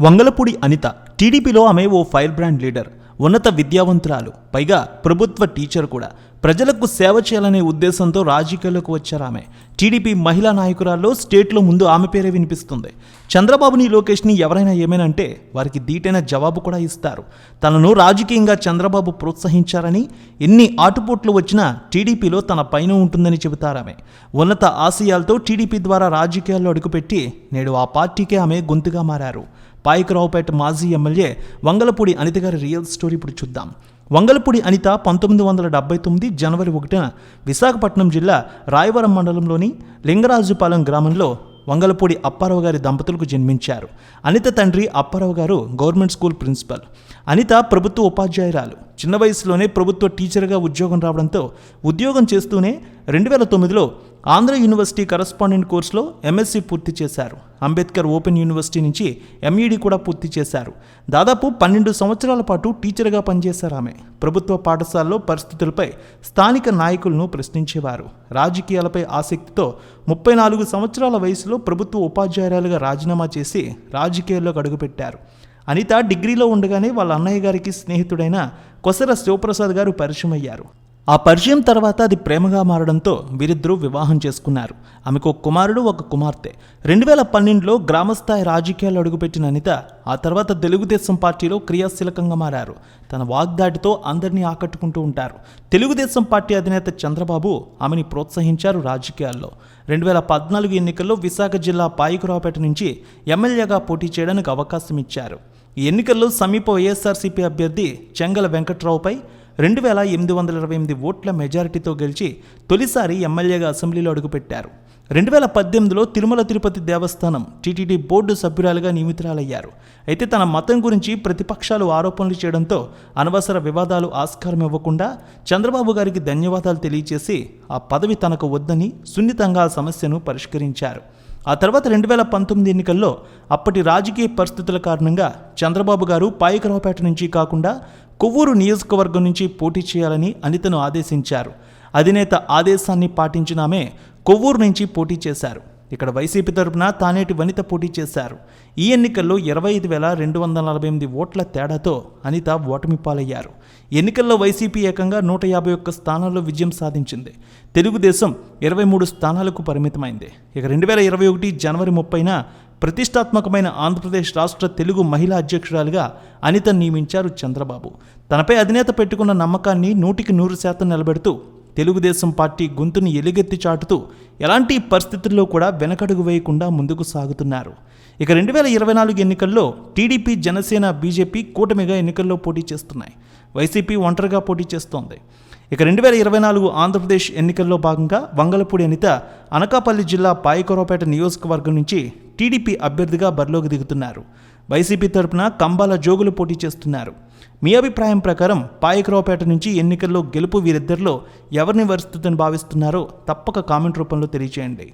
వంగలపూడి అనిత టీడీపీలో ఆమె ఓ fire brand leader ఉన్నత విద్యావంతురాలు పైగా ప్రభుత్వ టీచర్ కూడా. ప్రజలకు సేవ చేయాలనే ఉద్దేశంతో రాజకీయాల్లోకి వచ్చారు ఆమె. టీడీపీ మహిళా నాయకురాల్లో స్టేట్లో ముందు ఆమె పేరే వినిపిస్తుంది. చంద్రబాబుని లోకేష్ని ఎవరైనా ఏమైనా అంటే వారికి దీటైన జవాబు కూడా ఇస్తారు. తనను రాజకీయంగా చంద్రబాబు ప్రోత్సహించారని ఎన్ని ఆటుపోట్లు వచ్చినా టీడీపీలో తన పైన ఉంటుందని చెబుతారామె ఉన్నత ఆశయాలతో టీడీపీ ద్వారా రాజకీయాల్లో అడుగుపెట్టి నేడు ఆ పార్టీకే ఆమె గొంతుగా మారారు. పాయకరావుపేట మాజీ ఎమ్మెల్యే వంగలపూడి అనిత గారి రియల్ స్టోరీ ఇప్పుడు చూద్దాం. వంగలపూడి అనిత పంతొమ్మిది వందల డెబ్బై తొమ్మిది జనవరి ఒకటిన విశాఖపట్నం జిల్లా రాయవరం మండలంలోని లింగరాజుపాలెం గ్రామంలో వంగలపూడి అప్పారావు గారి దంపతులకు జన్మించారు. అనిత తండ్రి అప్పారావు గారు గవర్నమెంట్ స్కూల్ ప్రిన్సిపల్. అనిత ప్రభుత్వ ఉపాధ్యాయురాలు. చిన్న వయసులోనే ప్రభుత్వ టీచర్గా ఉద్యోగం రావడంతో ఉద్యోగం చేస్తూనే రెండు వేల తొమ్మిదిలో ఆంధ్ర యూనివర్సిటీ కరస్పాండెంట్ కోర్సులో ఎంఎస్సీ పూర్తి చేశారు. అంబేద్కర్ ఓపెన్ యూనివర్సిటీ నుంచి ఎంఈడి కూడా పూర్తి చేశారు. దాదాపు పన్నెండు సంవత్సరాల పాటు టీచర్గా పనిచేశారు ఆమె. ప్రభుత్వ పాఠశాలలో పరిస్థితులపై స్థానిక నాయకులను ప్రశ్నించేవారు. రాజకీయాలపై ఆసక్తితో ముప్పై నాలుగు సంవత్సరాల వయసులో ప్రభుత్వ ఉపాధ్యాయురాలుగా రాజీనామా చేసి రాజకీయాల్లోకి అడుగుపెట్టారు. అనిత డిగ్రీలో ఉండగానే వాళ్ళ అన్నయ్య గారికి స్నేహితుడైన కొసర శివప్రసాద్ గారు పరిచయం అయ్యారు ఆ పరిచయం తర్వాత అది ప్రేమగా మారడంతో వీరిద్దరూ వివాహం చేసుకున్నారు. ఆమెకు ఒక కుమారుడు ఒక కుమార్తె. రెండు వేల పన్నెండులో గ్రామస్థాయి రాజకీయాలు అడుగుపెట్టిన అనిత ఆ తర్వాత తెలుగుదేశం పార్టీలో క్రియాశీలకంగా మారారు. తన వాగ్దాటితో అందరినీ ఆకట్టుకుంటూ ఉంటారు. తెలుగుదేశం పార్టీ అధినేత చంద్రబాబు ఆమెని ప్రోత్సహించారు రాజకీయాల్లో. రెండు వేల పద్నాలుగు ఎన్నికల్లో విశాఖ జిల్లా పాయికురావుపేట నుంచి ఎమ్మెల్యేగా పోటీ చేయడానికి అవకాశం ఇచ్చారు. ఈ ఎన్నికల్లో సమీప వైఎస్ఆర్సీపీ అభ్యర్థి చెంగల వెంకట్రావుపై రెండు వేల ఎనిమిది వందల ఇరవై ఎనిమిది ఓట్ల మెజారిటీతో గెలిచి తొలిసారి ఎమ్మెల్యేగా అసెంబ్లీలో అడుగుపెట్టారు. రెండు వేల పద్దెనిమిదిలో తిరుమల తిరుపతి దేవస్థానం టీటీడీ బోర్డు సభ్యురాలుగా నియమితురాలయ్యారు. అయితే తన మతం గురించి ప్రతిపక్షాలు ఆరోపణలు చేయడంతో అనవసర వివాదాలు ఆస్కారం ఇవ్వకుండా చంద్రబాబు గారికి ధన్యవాదాలు తెలియజేసి ఆ పదవి తనకు వద్దని సున్నితంగా ఆ సమస్యను పరిష్కరించారు. ఆ తర్వాత రెండు వేల పంతొమ్మిది ఎన్నికల్లో అప్పటి రాజకీయ పరిస్థితుల కారణంగా చంద్రబాబు గారు పాయకరావుపేట నుంచి కాకుండా కొవ్వూరు నియోజకవర్గం నుంచి పోటీ చేయాలని అనితను ఆదేశించారు. అధినేత ఆదేశాన్ని పాటించిన ఆమె కొవ్వూరు నుంచి పోటీ చేశారు. ఇక్కడ వైసీపీ తరపున తానేటి వనిత పోటీ చేశారు. ఈ ఎన్నికల్లో ఇరవై ఐదు వేల రెండు వందల నలభై ఎనిమిది ఓట్ల తేడాతో అనిత ఓటమి పాలయ్యారు. ఎన్నికల్లో వైసీపీ ఏకంగా నూట యాభై ఒక్క స్థానాల్లో విజయం సాధించింది. తెలుగుదేశం ఇరవై మూడు స్థానాలకు పరిమితమైంది. ఇక రెండు వేల ఇరవై ఒకటి జనవరి ముప్పైన ప్రతిష్టాత్మకమైన ఆంధ్రప్రదేశ్ రాష్ట్ర తెలుగు మహిళా అధ్యక్షురాలుగా అనిత నియమించారు చంద్రబాబు. తనపై అధినేత పెట్టుకున్న నమ్మకాన్ని నూటికి నూరు శాతం నిలబెడుతూ తెలుగుదేశం పార్టీ గొంతుని ఎలుగెత్తి చాటుతూ ఎలాంటి పరిస్థితుల్లో కూడా వెనకడుగు వేయకుండా ముందుకు సాగుతున్నారు. ఇక రెండు వేల ఇరవై నాలుగు ఎన్నికల్లో టీడీపీ జనసేన బీజేపీ కూటమిగా ఎన్నికల్లో పోటీ చేస్తున్నాయి. వైసీపీ ఒంటరిగా పోటీ చేస్తోంది. ఇక రెండు వేల ఇరవై నాలుగు ఆంధ్రప్రదేశ్ ఎన్నికల్లో భాగంగా వంగలపూడి అనిత అనకాపల్లి జిల్లా పాయకరావుపేట నియోజకవర్గం నుంచి టీడీపీ అభ్యర్థిగా బరిలోకి దిగుతున్నారు. వైసీపీ తరపున కంబాల జోగులు పోటీ చేస్తున్నారు. మీ అభిప్రాయం ప్రకారం పాయకరావుపేట నుంచి ఎన్నికల్లో గెలుపు వీరిద్దరిలో ఎవరిని వరుస్తుందని భావిస్తున్నారో తప్పక కామెంట్ రూపంలో తెలియజేయండి